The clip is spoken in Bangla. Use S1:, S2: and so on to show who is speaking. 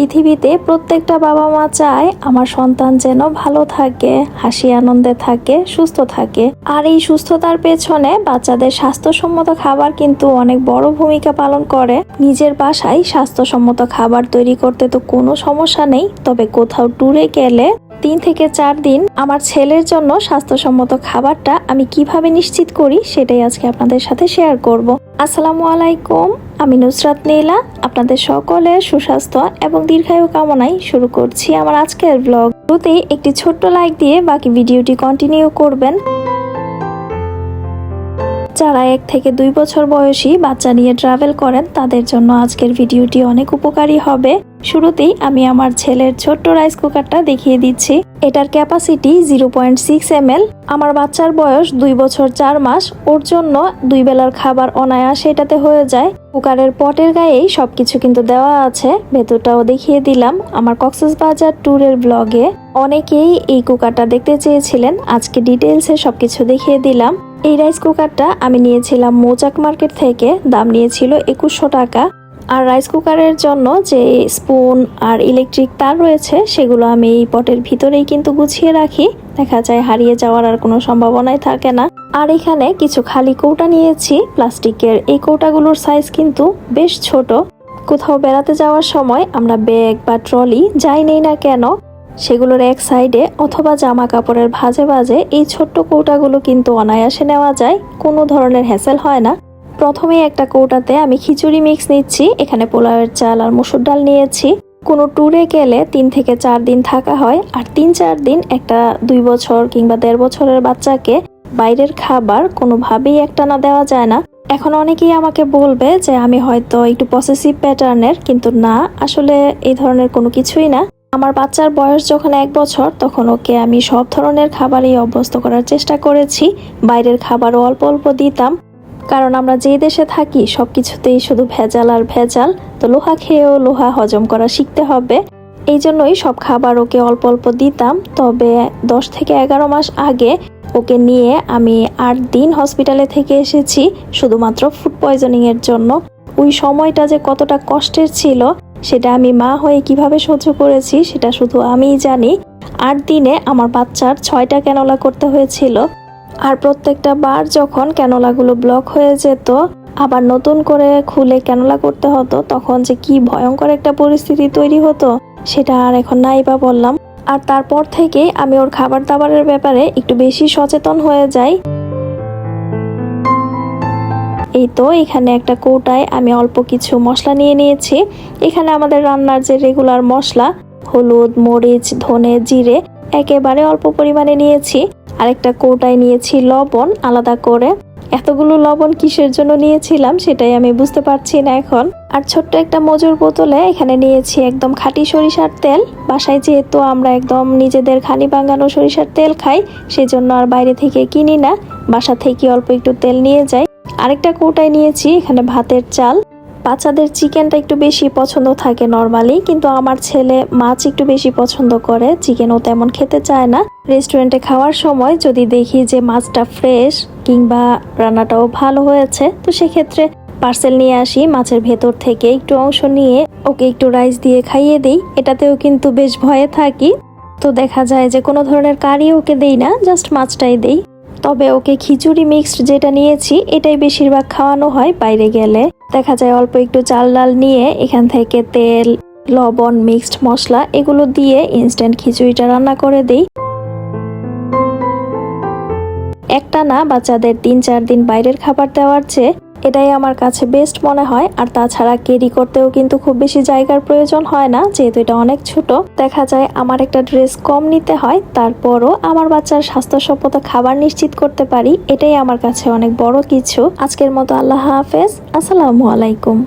S1: পৃথিবীতে প্রত্যেকটা বাবা মা চায় আমার সন্তান যেন ভালো থাকে, হাসি আনন্দে থাকে, সুস্থ থাকে। আর এই সুস্থতার পেছনে বাচ্চাদের স্বাস্থ্যসম্মত খাবার কিন্তু অনেক বড় ভূমিকা পালন করে। নিজের বাসায় স্বাস্থ্যসম্মত খাবার তৈরি করতে তো কোনো সমস্যা নেই, তবে কোথাও ট্যুরে গেলে তিন থেকে চার দিন আমার ছেলের জন্য স্বাস্থ্যসম্মত খাবারটা আমি কীভাবে নিশ্চিত করি সেটাই আজকে আপনাদের সাথে শেয়ার করব। আসসালামু আলাইকুম, আমি নুসরাত নীলা, আপনাদের সকলের সুস্বাস্থ্য এবং দীর্ঘায়ু কামনায় শুরু করছি আমার আজকের ব্লগ। শুরুতেই একটি ছোট্ট লাইক দিয়ে বাকি ভিডিওটি কন্টিনিউ করবেন। যারা এক থেকে দুই বছর বয়সী বাচ্চা নিয়ে ট্রাভেল করেন, তাদের জন্য আজকের ভিডিওটি অনেক উপকারী হবে। শুরুতেই আমি আমার ছেলের ছোট্ট রাইস কুকারটা দেখিয়ে দিচ্ছি। এটার capacity zero point six M L আমার বাচ্চার বয়স দুই বছর চার মাস। ওর জন্য দুই বেলার খাবার অনায়াসে এটাতে হয়ে যায়। কুকারের পটের গায়েই সবকিছু কিন্তু দেওয়া আছে। ভেতরটাও দেখিয়ে দিলাম আমার কক্সেস বাজার ট্যুরের ব্লগে অনেকেই এই কুকারটা দেখতে চেয়েছিলেন। আজকে ডিটেলসে সবকিছু দেখিয়ে দিলাম। এই রাইস কুকারটা আমি নিয়েছিলাম মৌচাক মার্কেট থেকে। দাম নিয়েছিল একুশশো টাকা। আর রাইস কুকারের জন্য যে স্পুন আর ইলেকট্রিক তার রয়েছে, সেগুলো আমি এই পটের ভিতরেই কিন্তু গুছিয়ে রাখি। দেখা যায় হারিয়ে যাওয়ার আর কোনো সম্ভাবনাই থাকে না। আর এখানে কিছু খালি কৌটা নিয়েছি। প্লাস্টিকের এই কৌটাগুলোর সাইজ কিন্তু বেশ ছোট। কোথাও বেড়াতে যাওয়ার সময় আমরা ব্যাগ বা ট্রলি যাই নেই না কেন, সেগুলোর এক সাইডে অথবা জামা কাপড়ের ভাজে ভাজে এই ছোট্ট কৌটাগুলো কিন্তু অনায়াসে নেওয়া যায়। কোনো ধরনের হ্যাসেল হয় না। প্রথমে একটা কৌটাতে আমি খিচুড়ি মিক্স নিচ্ছি, এখানে পোলাওয়ের চাল আর মসুর ডাল নিয়েছি। কোনো ট্যুরে গেলে তিন থেকে চার দিন থাকা হয়, আর তিন চার দিন একটা দুই বছর কিংবা দেড় বছরের বাচ্চাকে বাইরের খাবার কোনোভাবেই একটা না দেওয়া যায় না। এখন অনেকেই আমাকে বলবে যে আমি হয়তো একটু পসেসিভ প্যাটার্নের কিন্তু না, আসলে এই ধরনের কোনো কিছুই না। আমার বাচ্চার বয়স যখন এক বছর, তখন ওকে আমি সব ধরনের খাবারই অভ্যস্ত করার চেষ্টা করেছি। বাইরের খাবারও অল্প অল্প দিতাম। কারণ আমরা যে দেশে থাকি সব কিছুতেই শুধু ভেজাল আর ভেজাল। তো লোহা খেয়েও লোহা হজম করা শিখতে হবে। এই জন্যই সব খাবার ওকে অল্প অল্প দিতাম। তবে দশ থেকে এগারো মাস আগে ওকে নিয়ে আমি আট দিন হসপিটালে থেকে এসেছি, শুধুমাত্র ফুড পয়জনিং এর জন্য। ওই সময়টা যে কতটা কষ্টের ছিল, সেটা আমি মা হয়ে কীভাবে সহ্য করেছি, সেটা শুধু আমিই জানি। আট দিনে আমার বাচ্চার ছয়টা ক্যানোলা করতে হয়েছিল। আর প্রত্যেকটা বার যখন ক্যানোলাগুলো ব্লক হয়ে যেত, আবার নতুন করে খুলে ক্যানোলা করতে হতো, তখন যে কি ভয়ঙ্কর একটা পরিস্থিতি তৈরি হতো, সেটা আর এখন নাই বা বললাম। আর তারপর থেকে আমি ওর খাবার দাবারের ব্যাপারে একটু বেশি সচেতন হয়ে যাই। এই তো এখানে একটা কৌটায় আমি অল্প কিছু মশলা নিয়ে নিয়েছি। এখানে আমাদের রান্নার যে রেগুলার মশলা, হলুদ, মরিচ, ধনে, জিরে, একেবারে অল্প পরিমাণে নিয়েছি। আরেকটা কৌটায় নিয়েছি লবণ আলাদা করে। এতগুলো লবণ কিসের জন্য নিয়েছিলাম সেটাই আমি বুঝতে পারছি না এখন। আর ছোট্ট একটা মজুর বোতলে এখানে নিয়েছি একদম খাঁটি সরিষার তেল। বাসায় যেহেতু আমরা একদম নিজেদের খানি বাঙ্গানো সরিষার তেল খাই সেই জন্য আর বাইরে থেকে কিনি না। বাসা থেকে অল্প একটু তেল নিয়ে যাই। আরেকটা কৌটায় নিয়েছি এখানে ভাতের চাল। বাচ্চাদের চিকেনটা একটু বেশি পছন্দ থাকে নর্মালি কিন্তু আমার ছেলে মাছ একটু বেশি পছন্দ করে। চিকেনও তেমন খেতে চায় না। রেস্টুরেন্টে খাওয়ার সময় যদি দেখি যে মাছটা ফ্রেশ কিংবা রান্নাটাও ভালো হয়েছে, তো সেক্ষেত্রে পার্সেল নিয়ে আসি, মাছের ভেতর থেকে একটু অংশ নিয়ে ওকে একটু রাইস দিয়ে খাইয়ে দিই। এটাতেও কিন্তু বেশ ভয়ে থাকি। তো দেখা যায় যে কোনো ধরনের কারি ওকে দেই না জাস্ট মাছটাই দেই। তবে ওকে খিচুড়ি মিক্সড যেটা নিয়েছি, এটাই বেশিরভাগ খাওয়ানো হয় বাইরে গেলে। দেখা যায় অল্প একটু চাল ডাল নিয়ে এখান থেকে তেল, লবণ মিক্সড মশলা এগুলো দিয়ে ইনস্ট্যান্ট খিচুড়িটা রান্না করে দিই। একটা না বাচ্চাদের তিন চার দিন বাইরের খাবার দেওয়ার চেয়ে এটাই আমার কাছে বেস্ট মনে হয়। আর তাছাড়া কেরি করতেও কিন্তু খুব বেশি জায়গার প্রয়োজন হয় না, যেহেতু এটা অনেক ছোট। দেখা যায় আমার একটা ড্রেস কম নিতে হয়, তারপরও আমার বাচ্চার স্বাস্থ্যসম্মত খাবার নিশ্চিত করতে পারি। এটাই আমার কাছে অনেক বড় কিছু। আজকের মতো আল্লাহ হাফেজ। আসসালামু আলাইকুম।